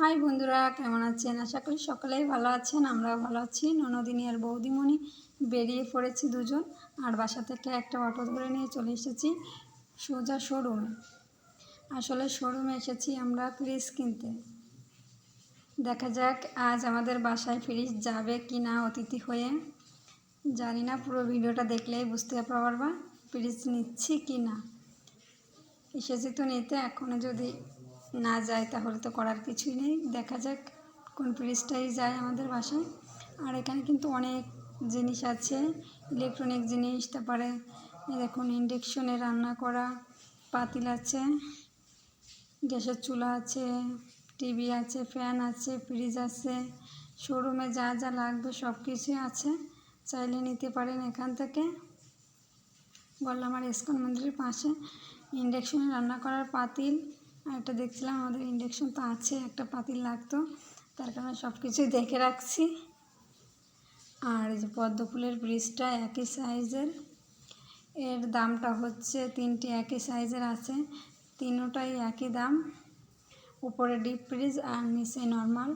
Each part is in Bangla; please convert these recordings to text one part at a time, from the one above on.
হাই বন্ধুরা, কেমন আছেন? আশা করি সকলেই ভালো আছেন, আমরাও ভালো আছি। ননদিনী আর বৌদিমণি বেরিয়ে পড়েছি দুজন, আর বাসা থেকে একটা অটো ধরে নিয়ে চলে এসেছি, সোজা শোরুমে। আসলে শোরুমে এসেছি আমরা ফ্রিজ কিনতে। দেখা যাক আজ আমাদের বাসায় ফ্রিজ যাবে কি না অতিথি হয়ে। জানি না, পুরো ভিডিওটা দেখলেই বুঝতে পারবা ফ্রিজ নিচ্ছি কি না এসেছি তো নিতে এখনও যদি না যায় তাহলে তো করার কিছুই নেই। দেখা যাক কোন ফ্রিজটাই যায় আমাদের বাসায়। আর এখানে কিন্তু অনেক জিনিস আছে ইলেকট্রনিক জিনিস, তারপরে দেখুন ইন্ডাকশনে রান্না করা পাতিল আছে, গ্যাসের চুলা আছে টিভি আছে ফ্যান আছে ফ্রিজ আছে শোরুমে যা যা লাগবে সব কিছুই আছে। চাইলে নিতে পারেন এখান থেকে। বললাম আর ইস্কন মন্দিরের পাশে। ইন্ডাকশনে রান্না করার পাতিল একটা দেখছিলাম আমাদের ইন্ডাকশন তো আছে, একটা পাতিল লাগতো। তার কারণে সব কিছুই দেখে রাখছি। আর এই যে পদ্ম ফুলের ব্রিজটা একই সাইজের এর দামটা হচ্ছে তিনটি একই সাইজের আছে, তিনোটাই একই দাম। উপরে ডিপ ফ্রিজ আর নিচে নর্মাল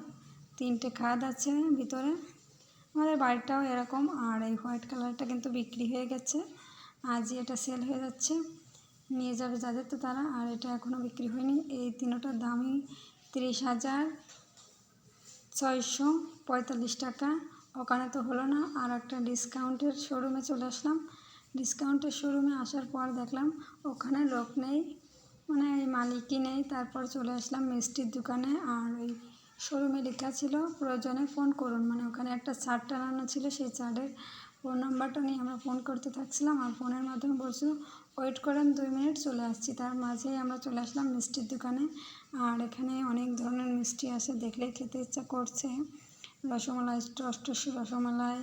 তিনটে খাদ আছে ভিতরে। আমাদের বাড়িটাও এরকম, আর এই হোয়াইট কালারটা কিন্তু বিক্রি হয়ে গেছে। আজই এটা সেল হয়ে যাচ্ছে। নিয়ে যাবে যাদের তো তারা, আর এটা এখনও বিক্রি হয়নি। এই তিনোটার দামই তিরিশ হাজার ছয়শো পঁয়তাল্লিশ টাকা। ওখানে তো হলো না, আর একটা ডিসকাউন্টের শোরুমে চলে আসলাম। ডিসকাউন্টের শোরুমে আসার পর দেখলাম ওখানে লোক নেই মানে মালিকই নেই। তারপর চলে আসলাম মিষ্টির দোকানে, আর ওই শোরুমে লেখা ছিল, প্রয়োজনে ফোন করুন। মানে ওখানে একটা চার্ট টানানো ছিল, সেই চার্টের ফোন নাম্বারটা নিয়ে আমরা ফোন করতে থাকছিলাম আর ফোনের মাধ্যমে বলছিল ওয়েট করেন দুই মিনিট, চলে আসছি। তার মাঝেই আমরা চলে আসলাম মিষ্টির দোকানে। আর এখানে অনেক ধরনের মিষ্টি আছে দেখলেই খেতে ইচ্ছা করছে। রসমালাই, টস্টসি রসমালাই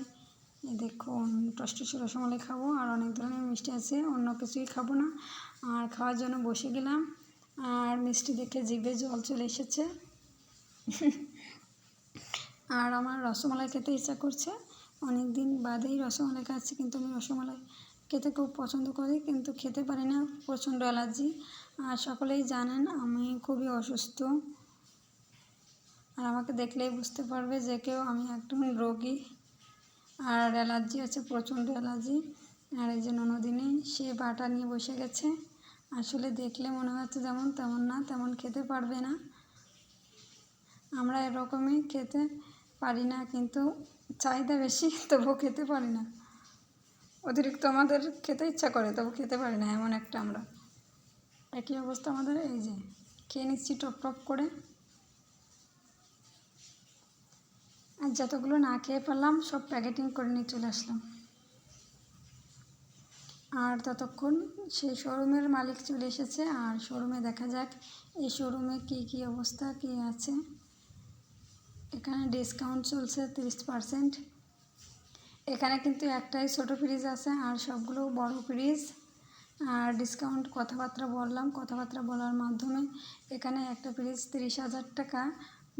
দেখুন, টস্টসি রসমালাই খাব আর অনেক ধরনের মিষ্টি আছে, অন্য কিছুই খাব না। আর খাওয়ার জন্য বসে গেলাম। আর মিষ্টি দেখে জিভে জল চলে এসেছে। আর আমার রসমালাই খেতে ইচ্ছা করছে। অনেক দিন বাদেই রসমালাই খাচ্ছি, কিন্তু আমি রসমালাই খেতে খুব পছন্দ করি, কিন্তু খেতে পারি না, প্রচণ্ড অ্যালার্জি। আর সকলেই জানেন আমি খুবই অসুস্থ। আর আমাকে দেখলেই বুঝতে পারবে যে কেউ আমি একদম রোগী। আর অ্যালার্জি আছে, প্রচণ্ড অ্যালার্জি। আর এই যে ননদিনী, সে বাটা নিয়ে বসে গেছে। আসলে দেখলে মনে হচ্ছে যেমন তেমন না, তেমন খেতে পারবে না। আমরা এরকমই খেতে পারি না, কিন্তু চাহিদা বেশি, তবুও খেতে পারি না। অতিরিক্ত আমাদের খেতে ইচ্ছা করে তবু খেতে পারি না, এমন একটা আমরা। একই অবস্থা আমাদের, এই যে, খেয়ে নিচ্ছি টপ টপ করে। আর যতগুলো না খেয়ে পেলাম সব প্যাকেটিং করে নিয়ে চলে আসলাম। আর ততক্ষণ সেই শোরুমের মালিক চলে এসেছে, আর শোরুমে দেখা যাক, এই শোরুমে কী কী অবস্থা, কী আছে। এখানে ডিসকাউন্ট চলছে তিরিশ পারসেন্ট এখানে কিন্তু একটাই ছোটো ফ্রিজ আছে আর সবগুলো বড় ফ্রিজ আর ডিসকাউন্ট কথাবার্তা বললাম, কথাবার্তা বলার মাধ্যমে এখানে একটা ফ্রিজ তিরিশ হাজার টাকা।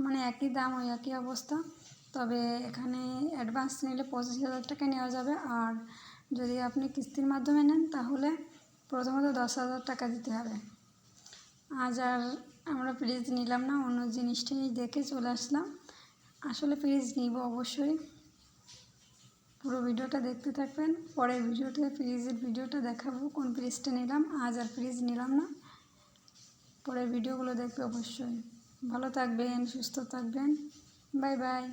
মানে একই দাম ওই একই অবস্থা। তবে এখানে অ্যাডভান্স নিলে পঁচিশ হাজার টাকা নেওয়া যাবে। আর যদি আপনি কিস্তির মাধ্যমে নেন, তাহলে প্রথমত দশ হাজার টাকা দিতে হবে। আজ আর আমরা ফ্রিজ নিলাম না, অন্য জিনিসটাই দেখে চলে আসলাম। আসলে ফ্রিজ নিব অবশ্যই। পুরো ভিডিওটা দেখতে থাকবেন। পরের ভিডিওতে ফ্রিজের ভিডিওটা দেখাবো, কোন ফ্রিজটা নিলাম, আজ আর ফ্রিজ নিলাম না। পরের ভিডিওগুলো দেখবে অবশ্যই। ভালো থাকবেন, সুস্থ থাকবেন। Bye bye